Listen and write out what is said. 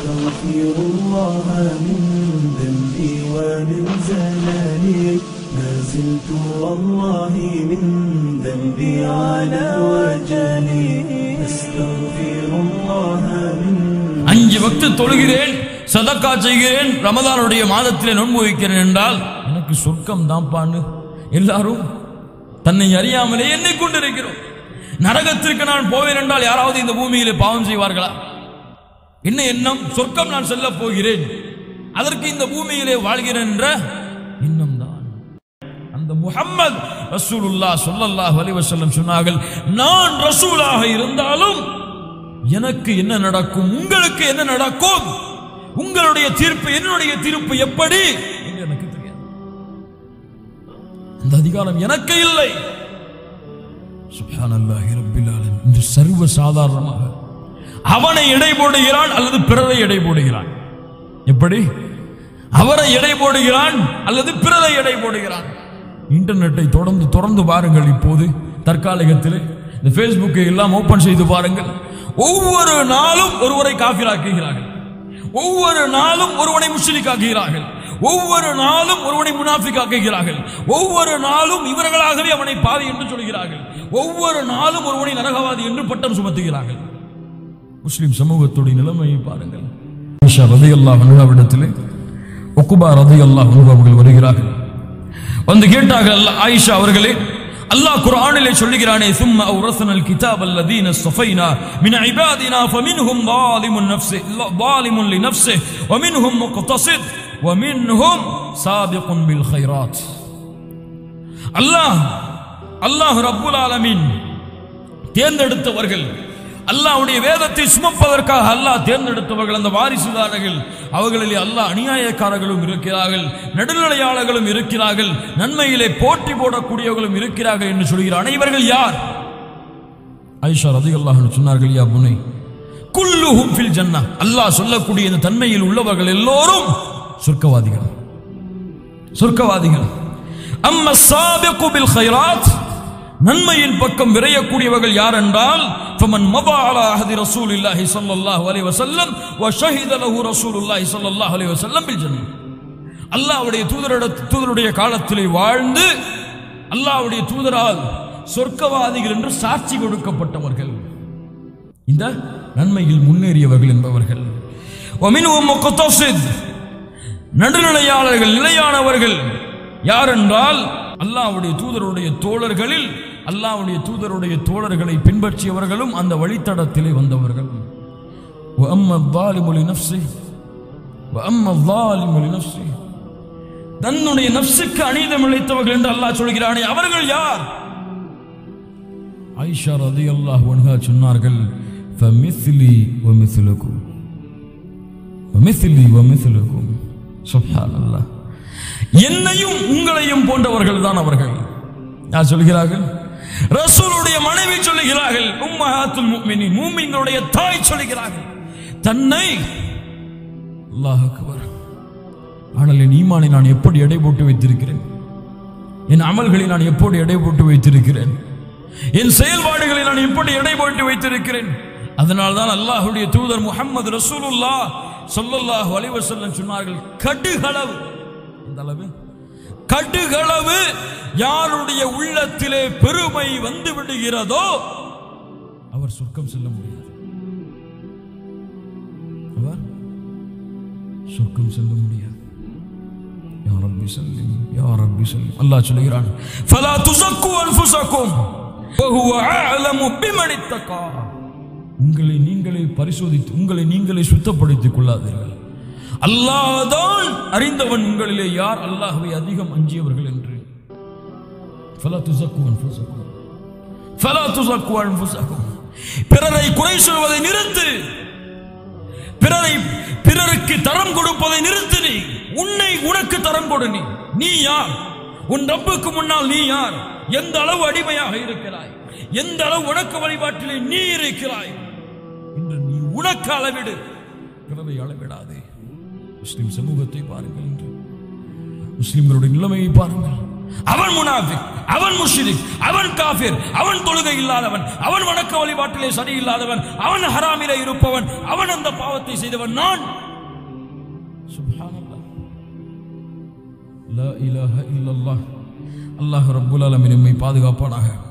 أستغفر الله من ذنبي ومن زلالي ما زلت والله من ذنبي على وجلي أستغفر الله من அஞ்சு வக்து தொழுகிறேன் சதக்கா செய்கிறேன் ரமதானுடைய மாதத்திலே நோன்பு வைக்கிறேன் என்றால் எனக்கு சொர்க்கம் தான்பான்னு எல்லாரும் தன்னை அறியாமலே எண்ணிக் கொண்டிருக்கிறோம் நரகத்திற்கு நான் போவேன் என்றால் யாராவது இந்த பூமியிலே பாவம் செய்வார்களா என்ன எண்ணம்? சொர்க்கம் நான் செல்ல போகிறேன். அதற்கு இந்த பூமியிலே வாழ்கிறேன் என்ற எண்ணம் தான். அந்த முகம்மது ரசூலுல்லா ஸல்லல்லாஹு வலிவசல்லம் சொன்னார்கள் நான் ரசூலாக இருந்தாலும் எனக்கு என்ன நடக்கும்? உங்களுக்கு என்ன நடக்கும்? உங்களுடைய தீர்ப்பு என்னுடைய தீர்ப்பு எப்படி? என்று எனக்கு தெரியாது. அந்த அதிகாரம் எனக்கு இல்லை. சுப்ஹானல்லாஹி ரப்பில் ஆலமீன். இன்று சர்வ சாதாரணமாக அவனை எடை போடுகிறான் அல்லது பிறரை எடை போடுகிறான் எப்படி? அவரை எடை போடுகிறான் அல்லது பிறரை எடை போடுகிறான் இன்டர்நெட்டை தொடர்ந்து தொடர்ந்து பாருங்கள் இப்போது. தற்காலிகத்தில் இந்த ஃபேஸ்புக்கை எல்லாம் ஓபன் செய்து பாருங்கள் ஒவ்வொரு நாளும் ஒருவரை காஃபிராக்குகிறார்கள் ஒவ்வொரு நாளும் ஒருவனை முஸ்லிக்காக்குகிறார்கள் ஒவ்வொரு நாளும் ஒருவனை முனாஃபிக்காக்குகிறார்கள். ஒவ்வொரு நாளும் இவர்களாகவே அவனை பாதி என்று சொல்கிறார்கள். ஒவ்வொரு நாளும் ஒருவனை நரகவாதி என்று பட்டம் சுமத்துகிறார்கள். முஸ்லிம் சமூகத்துடைய நிலைமையை பாருங்கள். ஆயிஷா ரதி அல்லா அனுகாவிடத்திலே ஒக்குபா ரதி அல்லா அவர்கள் வருகிறார்கள். வந்து கேட்டார்கள் ஆயிஷா அவர்களே அல்லாஹ் குர்ஆனிலே சொல்லுகிறானே சும்மா உரசனல் கிதாப் அல்லதீன சஃபைனா மின் இபாதினா ஃபமின்ஹும் வாலிமுன் நஃப்ஸி வாலிமுன் லிநஃப்ஸி வமின்ஹும் முக்தஸித் வமின்ஹும் சாபிகுன் பில் கைராத். அல்லாஹ் அல்லாஹ் ரப்புல் ஆலமீன் தேர்ந்தெடுத்தவர்கள் அல்லாவுடைய வேதத்தை சுமப்பதற்காக அல்லாஹ் தேர்ந்தெடுத்தவர்கள் அந்த வாரிசுதாரர்கள். அவர்களில் அல்லாஹ் அநியாயக்காரர்களும் இருக்கிறார்கள் நடுநிலையாளர்களும் இருக்கிறார்கள் நன்மையிலே போட்டி போடக்கூடியவர்களும் இருக்கிறார்கள் என்று சொல்கிறார். அனைவர்கள் யார்? ஐஷா ரதியல்லாஹு சொன்னார்கள் யா புனை குல்லுஹும் ஃபில் ஜன்னா அல்லாஹ் சொல்லக்கூடிய இந்த தன்மையில் உள்ளவர்கள் எல்லோரும் சொர்க்கவாதிகள். சொர்க்கவாதிகள். அம்ம சாபிகு பில் கைராத் நன்மையின் பக்கம் விரையக்கூடியவர்கள் யார் என்றால் فمن مضى على عهد رسول الله صلى الله عليه وسلم وشهد له رسول الله صلى الله عليه وسلم بالجنة அல்லாஹ்வுடைய தூதரோட தூதருடைய காலத்திலே வாழ்ந்து அல்லாஹ்வுடைய தூதரால் சொர்க்கவாதிகள் என்று சாட்சி கொடுக்கப்பட்டவர்கள் இந்த நன்மையில் முன்னேறியவர்கள் என்பவர்கள் ومنهم مقتصد நடுநிலையாளர்கள் நிலையானவர்கள் யார் என்றால் அல்லாஹ்வுடைய தூதருடைய தோழர்களில் அல்லாவுடைய தூதருடைய தோழர்களை பின்பற்றியவர்களும் அந்த வழித்தடத்திலே வந்தவர்கள். தன்னுடைய நப்சுக்கு அநீதம் இழைத்தவர்கள் என்று அல்லாஹ் சொல்கிறானே அவர்கள் யார்? ஐஷா ரதி அல்லாஹ் ஒன்கா சொன்னார்கள் ஃபமிஸ்லி வமிஸ்லுக்கும் வமிஸ்லி வமிஸ்லுக்கும் சுப்ஹான் அல்லாஹ் என்னையும் உங்களையும் போன்றவர்கள் தான் அவர்கள். யார் சொல்கிறார்கள்? ரசூலுடைய மனைவி சொல்லுகிறார்கள் உம்மஹாத்துல் முஃமினீன் மூமின்களுடைய தாய் சொல்லுகிறார்கள் தன்னை அல்லாஹ் அக்பர் ஆனால் என் ஈமானை நான் எப்படி எடை போட்டு வைத்திருக்கிறேன்? என் அமல்களை நான் எப்படி எடை போட்டு வைத்திருக்கிறேன்? என் செயல்பாடுகளை நான் எப்படி எடை போட்டு வைத்திருக்கிறேன்? அதனால் தான் அல்லாஹுடைய தூதர் முகமது ரசூலுல்லா சொல்லல்லாஹ் அலைஹி சொன்னார்கள் கடுகளவு. அந்த அளவு? கடுகளவு யாருடைய உள்ளத்திலே பெருமை வந்து விடுகிறதோ அவர் சொர்க்கம் செல்ல முடியாது. அவர் சொர்க்கம் செல்ல முடியாது. யா ரப்பி அல்லாஹ் சொல்கிறான் ஃபலா உங்களை நீங்களே பரிசோதித்து உங்களை நீங்களே சுத்தப்படுத்திக் கொள்ளாதீர்கள். அல்லாதான் அறிந்தவன் உங்களிலே யார் அல்லாஹ்வை அதிகம் அஞ்சியவர்கள் என்று. ஃபலா துஸக்கு அன்ஃபுஸக்கும் ஃபலா துஸக்கு அன்ஃபுஸக்கும் பிறரை குறை சொல்வதை நிறுத்து. பிறரை பிறருக்கு தரம் கொடுப்பதை நிறுத்து நீ. உன்னை உனக்கு தரம் கொடு நீ. நீ யார்? உன் ரப்புக்கு முன்னால் நீ யார்? எந்த அளவு அடிமையாக இருக்கிறாய்? எந்த அளவு உனக்கு வழிபாட்டிலே நீ இருக்கிறாய்? என்று நீ உனக்கு அளவிடு. பிறரை அளவிடாதே. முஸ்லிம் சமூகத்தை பாருங்கள் என்று முஸ்லிம்களுடைய நிலைமையை பாருங்கள். அவன் முனாஃபிக் அவன் முஷிரிக் அவன் காஃபிர் அவன் தொழுகை இல்லாதவன் அவன் வணக்க வழிபாட்டிலே சரியில்லாதவன் அவன் ஹராமிலே இருப்பவன் அவன் அந்த பாவத்தை செய்தவன் நான். அல்லாஹ் ரபுல் அலமின் பாதுகாப்பானாக.